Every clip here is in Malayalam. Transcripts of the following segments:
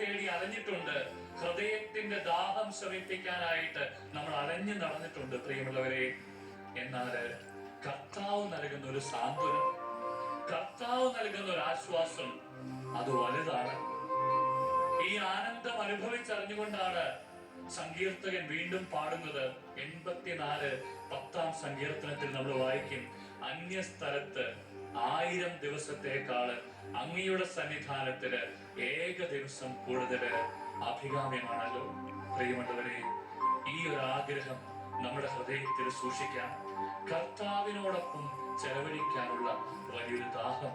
തേടി അലഞ്ഞിട്ടുണ്ട്. ഹൃദയത്തിന്റെ ദാഹം ശമിപ്പിക്കാനായിട്ട് നമ്മൾ അലഞ്ഞു നടന്നിട്ടുണ്ട് പ്രിയമുള്ളവരെ. എന്നാൽ കർത്താവ് നൽകുന്ന ഒരു സാന്ത്വനം കർത്താവ് നൽകുന്ന ഒരു ആശ്വാസം അത് വലുതാണ്. ഈ ആനന്ദം അനുഭവിച്ചറിഞ്ഞുകൊണ്ടാണ് സങ്കീർത്തകൻ വീണ്ടും പാടുന്നത്. എൺപത്തിനാല് പത്താം സങ്കീർത്തനത്തിൽ നമ്മൾ വായിക്കും. അന്യസ്ഥലത്ത് ആയിരം ദിവസത്തേക്കാൾ അങ്ങയുടെ സന്നിധാനത്തിൽ ഏക ദിവസം കൂടുതൽ അഭികാമ്യമാണല്ലോ. പ്രിയമുള്ളവരെ ഈ ഒരു ആഗ്രഹം നമ്മുടെ ഹൃദയത്തിൽ സൂക്ഷിക്കാൻ കർത്താവിനോടൊപ്പം ചെലവഴിക്കാനുള്ള വലിയൊരു ദാഹം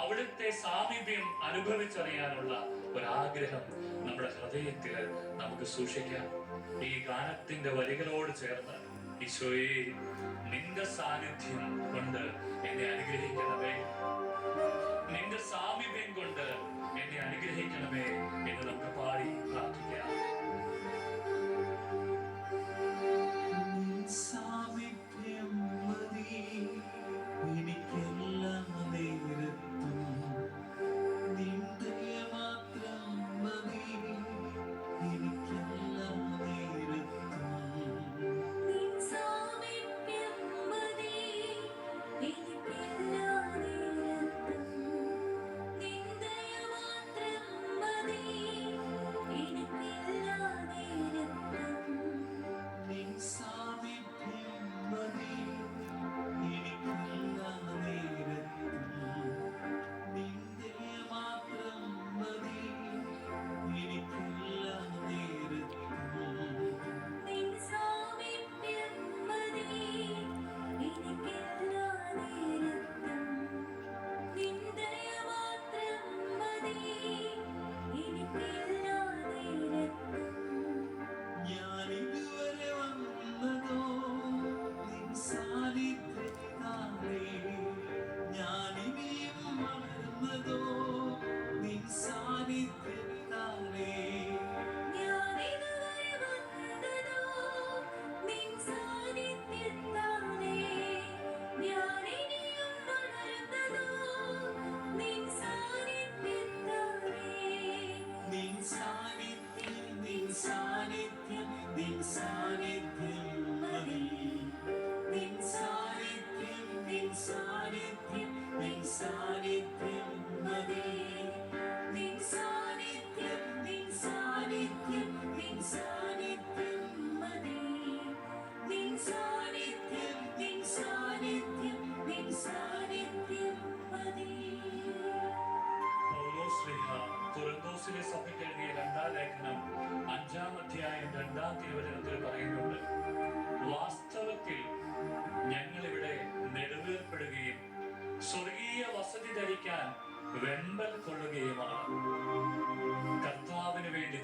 അവിടുത്തെ സാമീപ്യം അനുഭവിച്ചറിയാനുള്ള ഒരാഗ്രഹം നമ്മുടെ ഹൃദയത്തിൽ നമുക്ക് സൂക്ഷിക്കാം. ഈ ഗാനത്തിന്റെ വരികളോട് ചേർന്ന് ഈശോയെ നിന്റെ സാന്നിധ്യം കൊണ്ട് എന്നെ അനുഗ്രഹിക്കണമേ. നിന്റെ സാമീപ്യം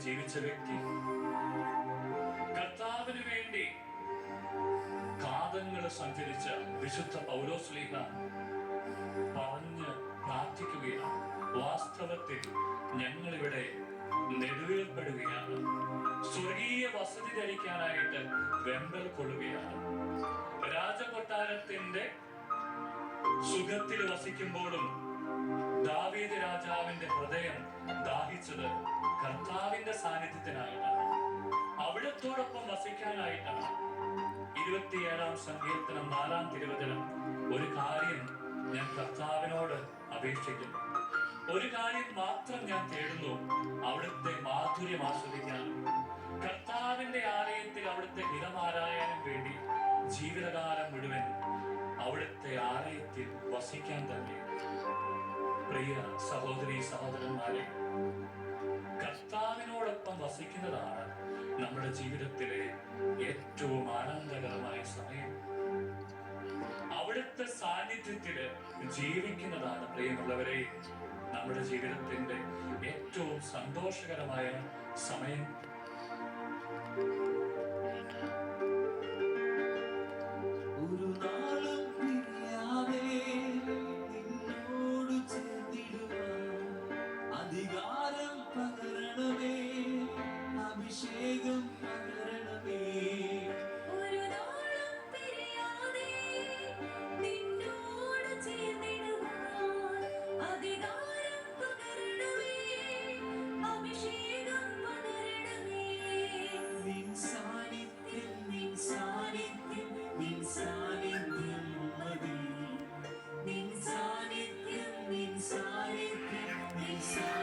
ജീവിച്ച വ്യക്തി. കർത്താവിന് വേണ്ടി കാതങ്ങൾ സഞ്ചരിച്ച വിശുദ്ധ പൗരോസ്ലീഹ പറഞ്ഞ് പ്രാർത്ഥിക്കുകയാണ്. വാസ്തവത്തിൽ ഞങ്ങളിവിടെ നെടുവേർപ്പെടുകയാണ് സ്വർഗീയ വസതി ധരിക്കാനായിട്ട് വെമ്പൽ കൊള്ളുകയാണ്. രാജകൊട്ടാരത്തിന്റെ സുഖത്തിൽ വസിക്കുമ്പോഴും ദാവീദ് രാജാവിന്റെ ഹൃദയം ദാഹിച്ചത് കർത്താവിന്റെ സാന്നിധ്യത്തിനായിട്ടാണ്. അവിടത്തോടൊപ്പം വസിക്കാനായിട്ടാണ്. ഇരുപത്തിയേഴാം സങ്കീർത്തനം നാലാം തിരുവചനം ഒരു കാര്യം ഞാൻ കർത്താവിനോട് അപേക്ഷിക്കുന്നു. ഒരു കാര്യം മാത്രം ഞാൻ തേടുന്നു അവിടുത്തെ മാധുര്യം ആസ്വദിക്കാൻ. കർത്താവിന്റെ ആലയത്തിൽ അവിടുത്തെ ഹിതമാരായനും വേണ്ടി ജീവിതകാലം മുഴുവൻ അവിടുത്തെ ആലയത്തിൽ വസിക്കാൻ തന്നെ. പ്രിയ സഹോദരി സഹോദരന്മാരെ കർത്താവിനോടൊപ്പം നമ്മുടെ ജീവിതത്തിലെ ഏറ്റവും ആനന്ദകരമായ സമയം. അവിടുത്തെ സാന്നിധ്യത്തിൽ ജീവിക്കുന്നതാണ് പ്രിയമുള്ളവരെ. നമ്മുടെ ജീവിതത്തിന്റെ ഏറ്റവും സന്തോഷകരമായ സമയം. ഒരു നാളും നിന്നോട് അധികാരം appreciate